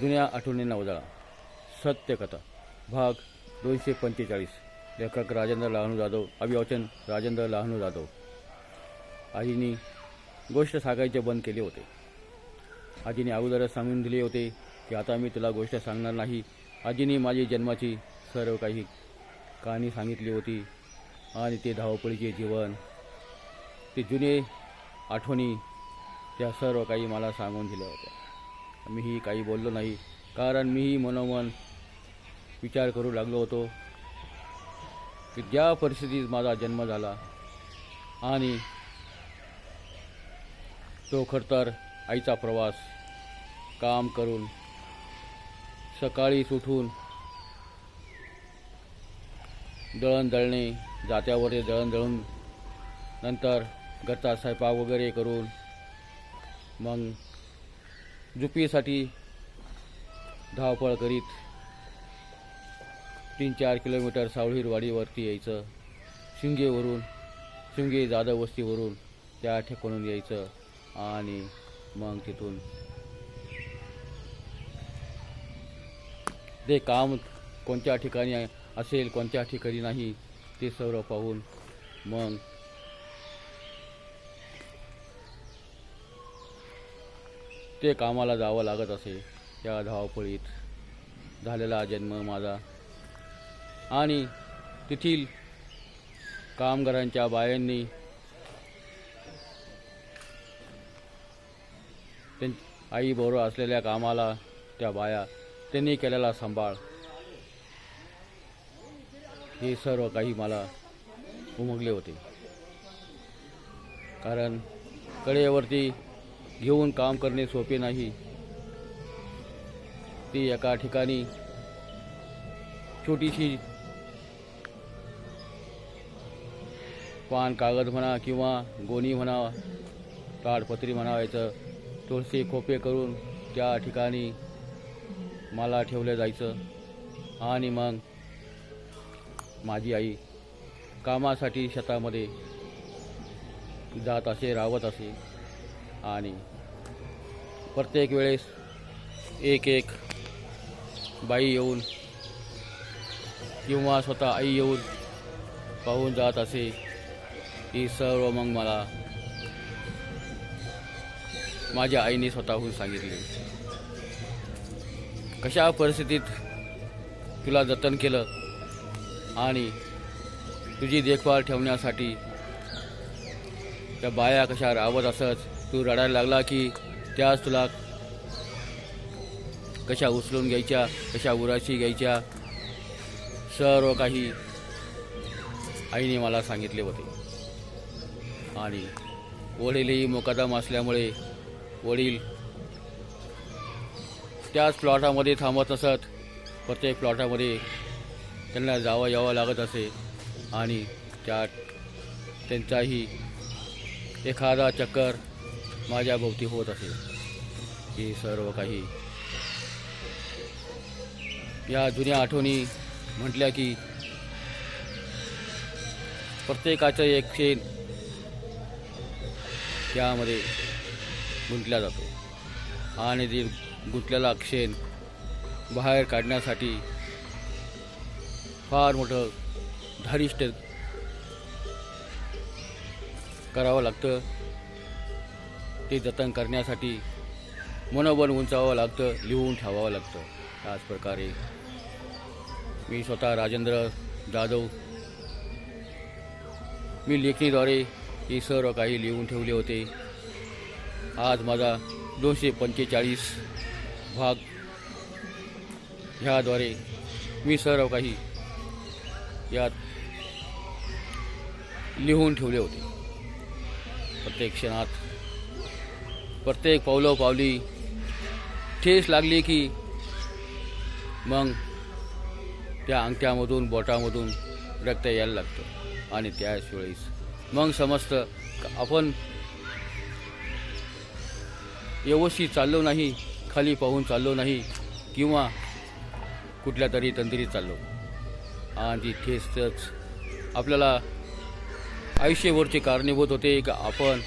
जुन्या आठवणी नवदळा सत्यकथा भाग दोनशे पंचेचाळीस. लेखक राजेंद्र लहानू जाधव. अभिवाचन राजेंद्र लहानू जाधव. आजीनी गोष्ट सांगायचे बंद केले होते. आजीने अगोदरच सांगून दिले होते की आता मी तुला गोष्ट सांगणार नाही. आजीने माझी जन्माची सर्व काही कहाणी सांगितली होती आणि ते धावपळीचे जीवन. ते जुने आठवणी त्या सर्व काही मला सांगून दिल्या होत्या. मीही काही बोललो नाही. कारण मीही मनोमन विचार करू लागलो होतो की ज्या परिस्थितीत माझा जन्म झाला आणि तो खरतर आईचा प्रवास काम करून सकाळीच उठून दळण दळणे जात्यावर दळण दळून नंतर घरचा स्वयंपाक वगैरे करून मग झुपीसाठी धावपळ करीत तीन चार किलोमीटर सावळीरवाडीवरती यायचं. शिंगेवरून शिंगे जाधव वस्तीवरून त्या ठिकाणून यायचं आणि मग तिथून ते काम कोणत्या ठिकाणी असेल कोणत्या ठिकाणी नाही ते सर्व पाहून मग ते कामाला जावं लागत असे त्या धावपळीत झालेला जन्म माझा. आणि तेथील कामगारांच्या बायांनी त्यां आईबरोबर असलेल्या कामाला त्या बाया त्यांनी केलेला सांभाळ. हे सर्व काही मला उमगले होते. कारण कडेवरती घेऊन काम करणे सोपे नाही. ती एका ठिकाणी छोटीशी पान कागद म्हणा किंवा गोणी म्हणा ताडपत्री म्हणावायचं तुळशी खोपे करून त्या ठिकाणी मला ठेवलं जायचं. आणि मग माझी आई कामासाठी शेतामध्ये जात असे रावत असे. आणि प्रत्येक वेळेस एक एक बाई येऊन किंवा स्वतः आई येऊन पाहून जात असे ही सर्व मग मला माझ्या आईने स्वतःहून सांगितले. कशा परिस्थितीत तुला जतन केलं आणि तुझी देखभाल ठेवण्यासाठी त्या बाया कशा राबत असत तू रडायला लागला की त्याच तुला कशा उचलून घ्यायच्या कशा उराशी घ्यायच्या? सर्व काही आईने मला सांगितले होते. आणि वडीलही मुकादम असल्यामुळे वडील त्याच प्लॉटामध्ये थांबत असत. प्रत्येक प्लॉटामध्ये त्यांना जावं यावं लागत असे. आणि त्यात त्यांचाही एखादा चक्कर माझ्या भोवती होत असे. हे सर्व काही. या जुन्या आठवणी म्हटल्या की प्रत्येकाचं एक क्षण त्यामध्ये गुंतला जातो. आणि ते गुंतलेला क्षण बाहेर काढण्यासाठी फार मोठं धारिष्ट करावं लागतं. ते जतन करण्यासाठी मनोबल उंचावं लागतं लिहून ठेवावं लागतं. त्याच प्रकारे मी स्वतः राजेंद्र जाधव मी लेखणीद्वारे हे सर्व काही लिहून ठेवले होते. आज माझा दोनशे पंचेचाळीस भाग ह्याद्वारे मी सर्व काही यात लिहून ठेवले होते. प्रत्येक क्षणात प्रत्येक पावलं पावली ठेस लागली की मग त्या अंगठ्यामधून बोटामधून रक्त यायला लागतं. आणि त्याच वेळेस मग समजतं आपण व्यवस्थित चाललो नाही खाली पाहून चाललो नाही किंवा कुठल्या तरी तंत्रीत चाललो. आणि ती ठेसच आपल्याला आयुष्यभरचे कारणीभूत होते का आपण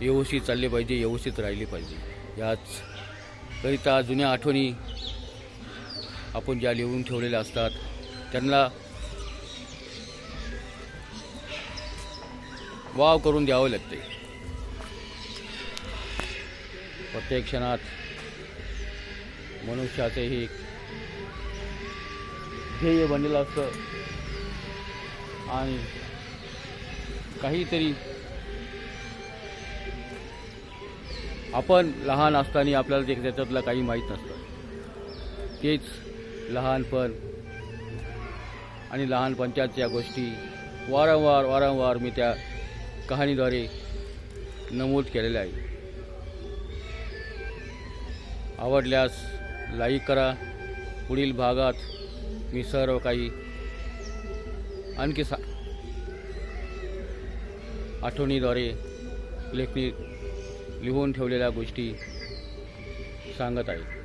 व्यवस्थित चालले पाहिजे व्यवस्थित राहिले पाहिजे. याच करिता जुन्या आठवणी आपण ज्या लिहून ठेवलेल्या असतात त्यांना वाव करून द्यावं लागते. प्रत्येक क्षणात मनुष्याचेही ध्येय बनलेलं असतं. आणि काहीतरी आपण लहान असताना आपल्याला ते त्याच्यातलं काही माहीत नसतं. तेच लहानपण आणि लहानपणच्याच गोष्टी वारंवार वारंवार मी त्या कहाणीद्वारे नमूद केलेल्या आहे आवडल्यास लाईक करा. पुढील भागात मी सर्व काही आणखी सा आठवणीद्वारे लेखणी लिहून ठेवलेल्या गोष्टी सांगत आहेत.